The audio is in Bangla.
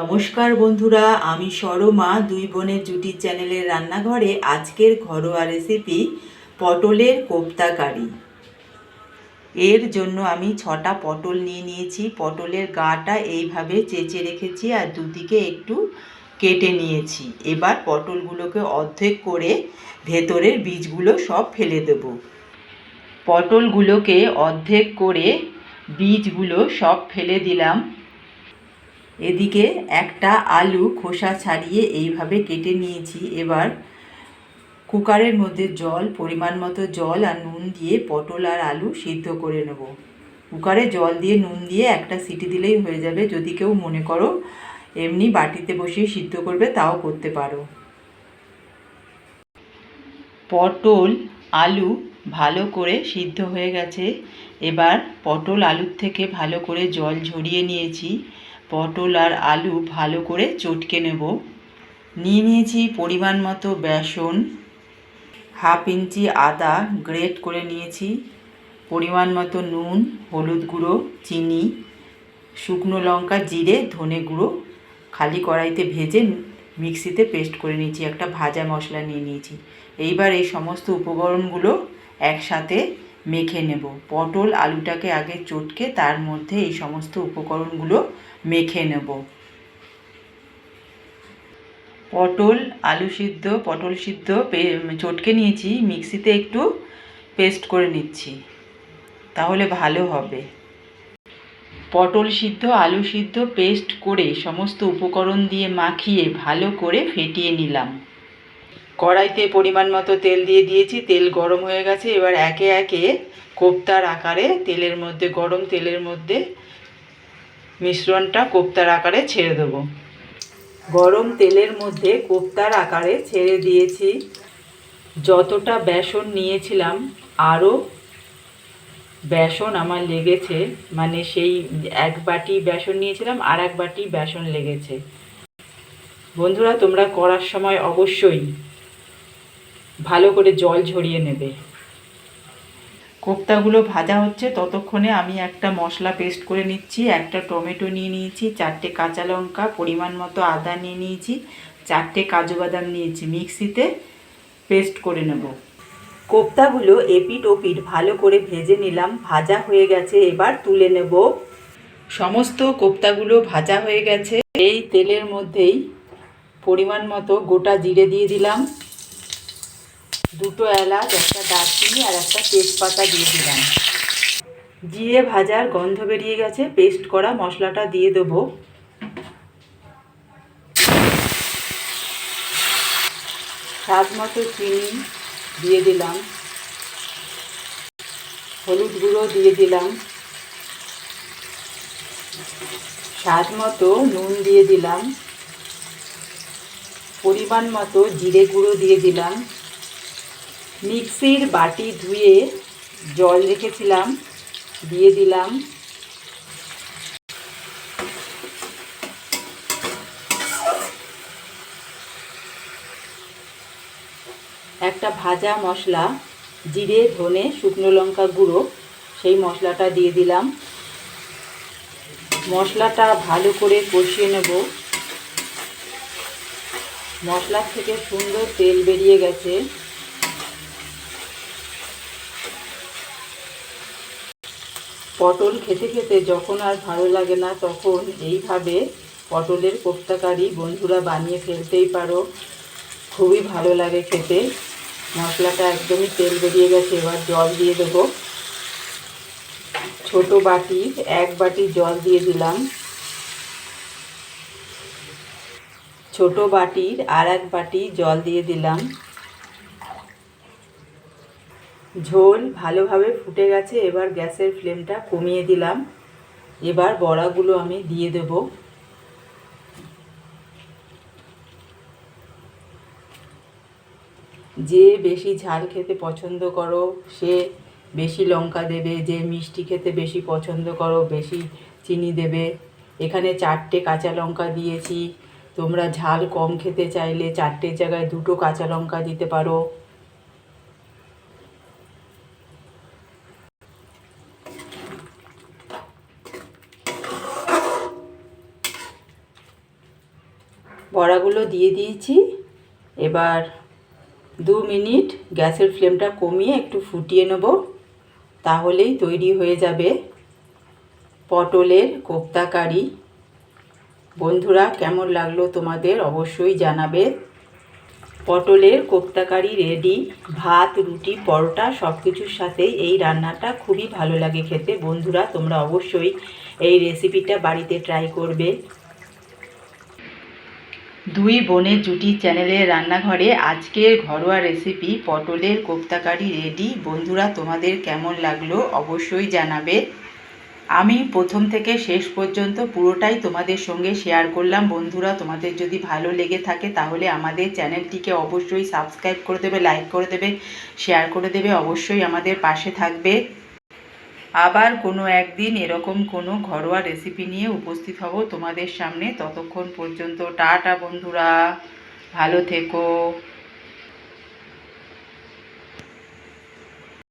নমস্কার বন্ধুরা, আমি সরমা, দুই বোনের জুটি চ্যানেলের রান্নাঘরে আজকের ঘরোয়া রেসিপি পটলের কোপ্তা কারি। এর জন্য আমি ছটা পটল নিয়ে নিয়েছি। পটলের গাটা এইভাবে চেঁচে রেখেছি আর দুদিকে একটু কেটে নিয়েছি। এবার পটলগুলোকে অর্ধেক করে ভেতরের বীজগুলো সব ফেলে দেব। পটলগুলোকে অর্ধেক করে বীজগুলো সব ফেলে দিলাম। এদিকে একটা আলু খোসা ছাড়িয়ে এইভাবে কেটে নিয়েছি। এবার কুকারের মধ্যে জল, পরিমাণ মতো জল আর নুন দিয়ে পটল আর আলু সিদ্ধ করে নেব। কুকারে জল দিয়ে নুন দিয়ে একটা সিটি দিলেই হয়ে যাবে। যদি কেউ মনে করো এমনি বাটিতে বসিয়ে সিদ্ধ করবে, তাও করতে পারো। পটল, আলু ভালো করে সিদ্ধ হয়ে গেছে। এবার পটল আলুর থেকে ভালো করে জল ঝরিয়ে নিয়েছি। পটল আর আলু ভালো করে চটকে নেব। নিয়ে নিয়েছি পরিমাণ মতো বেসন। হাফ ইঞ্চি আদা গ্রেট করে নিয়েছি। পরিমাণ মতো নুন, হলুদ গুঁড়ো, চিনি, শুকনো লঙ্কা, জিরে, ধনে গুঁড়ো খালি কড়াইতে ভেজে মিক্সিতে পেস্ট করে নিয়েছি। একটা ভাজা মশলা নিয়ে নিয়েছি। এইবার এই সমস্ত উপকরণগুলো একসাথে মেখে নেব। পটল আলুটাকে আগে চটকে তার মধ্যে এই সমস্ত উপকরণগুলো মেখে নেব। পটল আলু সিদ্ধ, পটল সিদ্ধ চটকে নিয়েছি, মিক্সিতে একটু পেস্ট করে নিচ্ছি। তাহলে ভালো হবে। পটল সিদ্ধ, আলু সিদ্ধ পেস্ট করে সমস্ত উপকরণ দিয়ে মাখিয়ে ভালো করে ফেটিয়ে নিলাম। কড়াইতে পরিমাণ মতো তেল দিয়ে দিয়েছি, তেল গরম হয়ে গেছে। এবার একে একে কোপ্তার আকারে তেলের মধ্যে, গরম তেলের মধ্যে মিশ্রণটা কোপ্তার আকারে ছেড়ে দেবো। গরম তেলের মধ্যে কোপ্তার আকারে ছেড়ে দিয়েছি। যতটা বেসন নিয়েছিলাম, আরও বেসন আমার লেগেছে। মানে সেই এক বাটি বেসন নিয়েছিলাম, আর এক বাটি বেসন লেগেছে। বন্ধুরা, তোমরা করার সময় অবশ্যই ভালো করে জল ঝরিয়ে নেবে। কোপ্তাগুলো ভাজা হচ্ছে, ততক্ষণে আমি একটা মশলা পেস্ট করে নিচ্ছি, একটা টমেটো নিয়ে নিয়েছি, চারটে কাঁচা লঙ্কা, পরিমাণ মতো আদা নিয়ে নিয়েছি, চারটে কাজু বাদাম নিয়েছি, মিক্সিতে পেস্ট করে নেব। কোপ্তাগুলো এপিট ওপিট ভালো করে ভেজে নিলাম, ভাজা হয়ে গেছে, এবার তুলে নেব। সমস্ত কোপ্তাগুলো ভাজা হয়ে গেছে, এই তেলের মধ্যেই পরিমাণ মতো গোটা জিরে দিয়ে দিলাম। দুটো এলাচ, একটা দারচিনি আর একটা তেজপাতা দিয়ে দিলাম। জিরে ভাজার গন্ধ বেরিয়ে গেছে পেস্ট করা মশলাটা দিয়ে দেবো। স্বাদ মতো চিনি দিয়ে দিলাম। হলুদ গুঁড়ো দিয়ে দিলাম। স্বাদ মতো নুন দিয়ে দিলাম। পরিমাণ মতো জিরে গুঁড়ো দিয়ে দিলাম। মিক্সির বাটি ধুয়ে জল রেখেছিলাম, দিয়ে দিলাম। একটা ভাজা মশলা, জিরে, ধনে, শুকনো লঙ্কা গুঁড়ো, সেই মশলাটা দিয়ে দিলাম। মশলাটা ভালো করে কষিয়ে নেব। মশলার থেকে সুন্দর তেল বেরিয়ে গেছে। পটল খেতে খেতে যখন আর ভালো লাগে না, তখন এইভাবে পটলের কোপ্তাকারি বন্ধুরা বানিয়ে ফেলতেই পারো। খুবই ভালো লাগে খেতে। মশলাটা একদমই তেল বেরিয়ে গেছে, এবার জল দিয়ে দেবো। ছোট বাটির এক বাটি জল দিয়ে দিলাম। ছোট বাটির আর এক বাটি জল দিয়ে দিলাম। ঝোল ভালোভাবে ফুটে গেছে, এবার গ্যাসের ফ্লেমটা কমিয়ে দিলাম। এবার বড়াগুলো আমি দিয়ে দেব। যে বেশি ঝাল খেতে পছন্দ করো, সে বেশি লঙ্কা দেবে, যে মিষ্টি খেতে বেশি পছন্দ করো, বেশি চিনি দেবে। এখানে চারটে কাঁচা লঙ্কা দিয়েছি। তোমরা ঝাল কম খেতে চাইলে চারটের জায়গায় দুটো কাঁচা লঙ্কা দিতে পারো। বড়াগুলো দিয়ে দিয়েছি। এবার দু মিনিট গ্যাসের ফ্লেমটা কমিয়ে একটু ফুটিয়ে নেব, তাহলেই তৈরি হয়ে যাবে পটলের কোপ্তা কারি। বন্ধুরা, কেমন লাগল তোমাদের অবশ্যই জানাবে। পটলের কোপ্তা কারি রেডি, ভাত, রুটি, পরোটা সব কিছুর সাথেই এই রান্নাটা খুবই ভালো লাগে খেতে। বন্ধুরা, তোমরা অবশ্যই এই রেসিপিটা বাড়িতে ট্রাই করবে। দুই বোনের জুটি চ্যানেলের রান্নাঘরে আজকের ঘরোয়া রেসিপি, পটলের কোপ্তাকারি রেডি। বন্ধুরা, তোমাদের কেমন লাগল অবশ্যই জানাবে। আমি প্রথম থেকে শেষ পর্যন্ত পুরোটাই তোমাদের সঙ্গে শেয়ার করলাম। বন্ধুরা, তোমাদের যদি ভালো লেগে থাকে তাহলে আমাদের চ্যানেলটিকে অবশ্যই সাবস্ক্রাইব করে দেবে লাইক করে দেবে শেয়ার করে দেবে, অবশ্যই আমাদের পাশে থাকবে। আবার কোনো একদিন এরকম কোনো ঘরোয়া রেসিপি নিয়ে উপস্থিত হব তোমাদের সামনে। ততক্ষণ পর্যন্ত টাটা বন্ধুরা। ভালো থেকো।